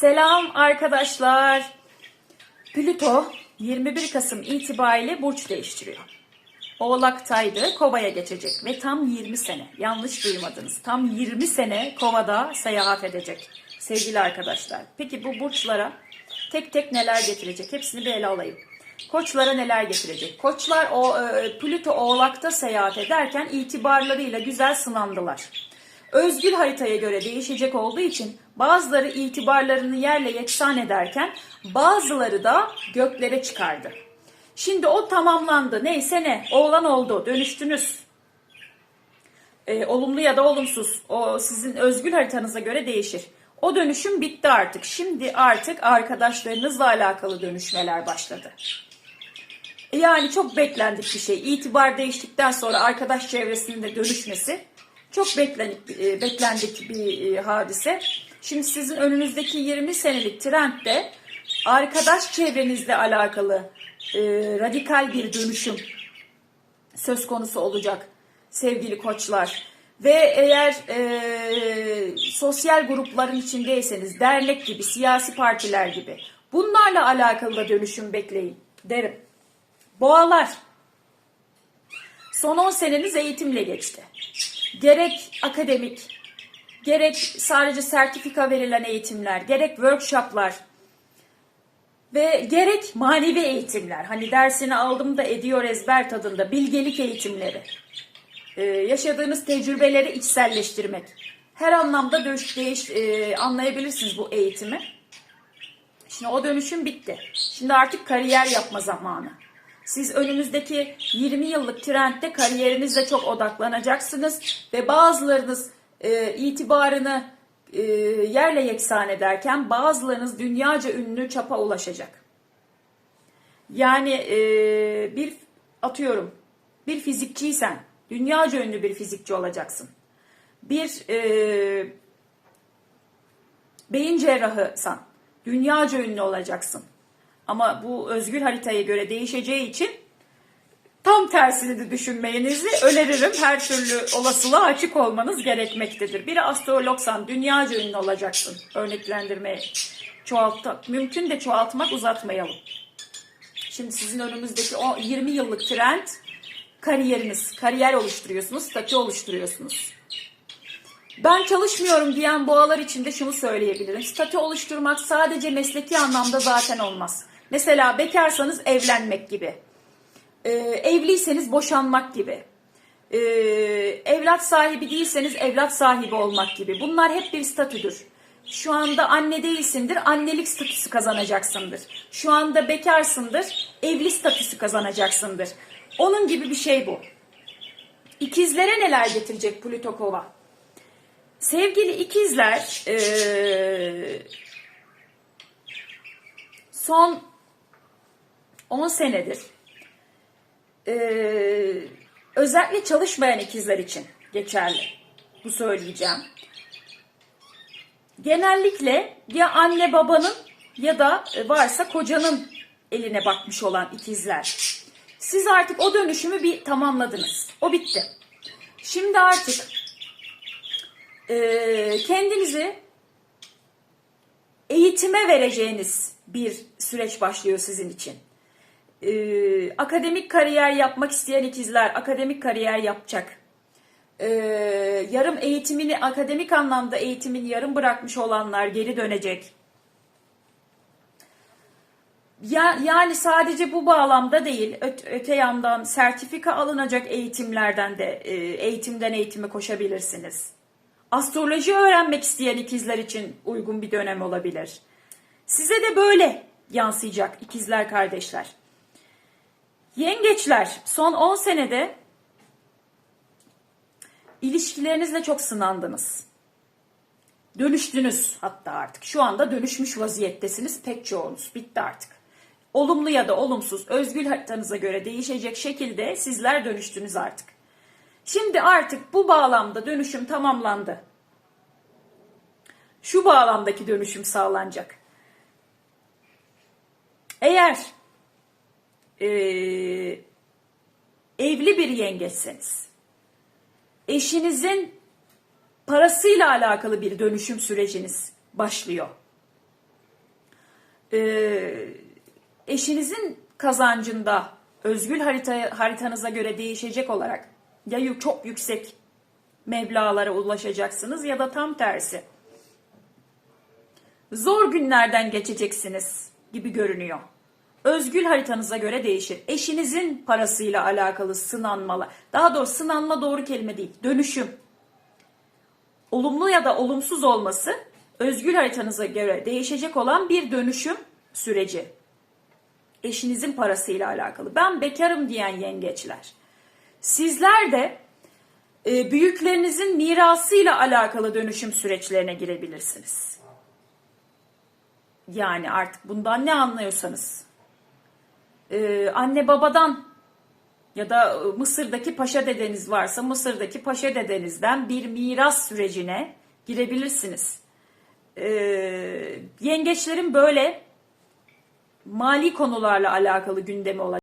Selam arkadaşlar. Plüto 21 Kasım itibariyle burç değiştiriyor. Oğlaktaydı, Kova'ya geçecek ve tam 20 sene, yanlış duymadınız, tam 20 sene Kova'da seyahat edecek sevgili arkadaşlar. Peki bu burçlara tek tek neler getirecek? Hepsini bir ele alayım. Koçlara neler getirecek? Koçlar o e, Plüto Oğlak'ta seyahat ederken itibarlarıyla güzel sınandılar. Özgül haritaya göre değişecek olduğu için bazıları itibarlarını yerle yeksan ederken bazıları da göklere çıkardı. Şimdi o tamamlandı. Neyse ne. Oğlan oldu. Dönüştünüz. Ee, olumlu ya da olumsuz. O sizin özgül haritanıza göre değişir. O dönüşüm bitti artık. Şimdi artık arkadaşlarınızla alakalı dönüşmeler başladı. Yani çok beklendik bir şey. İtibar değiştikten sonra arkadaş çevresinin de dönüşmesi çok beklendik, e, beklendik bir e, hadise. Şimdi sizin önünüzdeki 20 senelik trend de arkadaş çevrenizle alakalı e, radikal bir dönüşüm söz konusu olacak sevgili koçlar. Ve eğer e, sosyal grupların içindeyseniz dernek gibi, siyasi partiler gibi bunlarla alakalı da dönüşüm bekleyin derim. Boğalar. Son 10 seneniz eğitimle geçti. Gerek akademik, gerek sadece sertifika verilen eğitimler, gerek workshoplar ve gerek manevi eğitimler. Hani dersini aldım da ediyor ezber tadında bilgelik eğitimleri. Ee, yaşadığınız tecrübeleri içselleştirmek. Her anlamda değiş, değiş e, anlayabilirsiniz bu eğitimi. Şimdi o dönüşüm bitti. Şimdi artık kariyer yapma zamanı. Siz önümüzdeki 20 yıllık trendde kariyerinizle çok odaklanacaksınız ve bazılarınız e, itibarını e, yerle yeksan ederken bazılarınız dünyaca ünlü çapa ulaşacak. Yani e, bir atıyorum bir fizikçiysen dünyaca ünlü bir fizikçi olacaksın. Bir e, beyin cerrahısan dünyaca ünlü olacaksın. Ama bu özgür haritaya göre değişeceği için tam tersini de düşünmenizi öneririm. Her türlü olasılığa açık olmanız gerekmektedir. Bir astrologsan dünyaca ünlü olacaksın. Örneklendirmeye çoğalt mümkün de çoğaltmak uzatmayalım. Şimdi sizin önümüzdeki o 20 yıllık trend kariyeriniz. Kariyer oluşturuyorsunuz, statü oluşturuyorsunuz. Ben çalışmıyorum diyen boğalar için de şunu söyleyebilirim. Statü oluşturmak sadece mesleki anlamda zaten olmaz. Mesela bekarsanız evlenmek gibi. Ee, evliyseniz boşanmak gibi. Ee, evlat sahibi değilseniz evlat sahibi olmak gibi. Bunlar hep bir statüdür. Şu anda anne değilsindir, annelik statüsü kazanacaksındır. Şu anda bekarsındır, evli statüsü kazanacaksındır. Onun gibi bir şey bu. İkizlere neler getirecek Plüto? Sevgili ikizler, eee, son 10 senedir eee, özellikle çalışmayan ikizler için geçerli. Bu söyleyeceğim. Genellikle ya anne babanın ya da varsa kocanın eline bakmış olan ikizler. Siz artık o dönüşümü bir tamamladınız. O bitti. Şimdi artık e, kendinizi eğitime vereceğiniz bir süreç başlıyor sizin için. E, akademik kariyer yapmak isteyen ikizler akademik kariyer yapacak. E, yarım eğitimini akademik anlamda eğitimini yarım bırakmış olanlar geri dönecek. Ya, yani sadece bu bağlamda değil, öte, öte yandan sertifika alınacak eğitimlerden de e, eğitimden eğitime koşabilirsiniz. Astroloji öğrenmek isteyen ikizler için uygun bir dönem olabilir. Size de böyle yansıyacak ikizler kardeşler. Yengeçler son 10 senede ilişkilerinizle çok sınandınız. Dönüştünüz hatta artık. Şu anda dönüşmüş vaziyettesiniz pek çoğunuz. Bitti artık. Olumlu ya da olumsuz özgül haritanıza göre değişecek şekilde sizler dönüştünüz artık. Şimdi artık bu bağlamda dönüşüm tamamlandı. Şu bağlamdaki dönüşüm sağlanacak. Eğer e, evli bir yengeçseniz, eşinizin parasıyla alakalı bir dönüşüm süreciniz başlıyor. Ee, eşinizin kazancında özgül harita, haritanıza göre değişecek olarak ya çok yüksek meblağlara ulaşacaksınız ya da tam tersi. Zor günlerden geçeceksiniz gibi görünüyor. Özgül haritanıza göre değişir. Eşinizin parasıyla alakalı sınanmalar, daha doğrusu sınanma doğru kelime değil, dönüşüm. Olumlu ya da olumsuz olması özgül haritanıza göre değişecek olan bir dönüşüm süreci. Eşinizin parasıyla alakalı. Ben bekarım diyen yengeçler. Sizler de e, büyüklerinizin mirasıyla alakalı dönüşüm süreçlerine girebilirsiniz. Yani artık bundan ne anlıyorsanız. Ee, anne babadan ya da e, Mısır'daki paşa dedeniz varsa Mısır'daki paşa dedenizden bir miras sürecine girebilirsiniz. Ee, yengeçlerin böyle mali konularla alakalı gündemi olacak.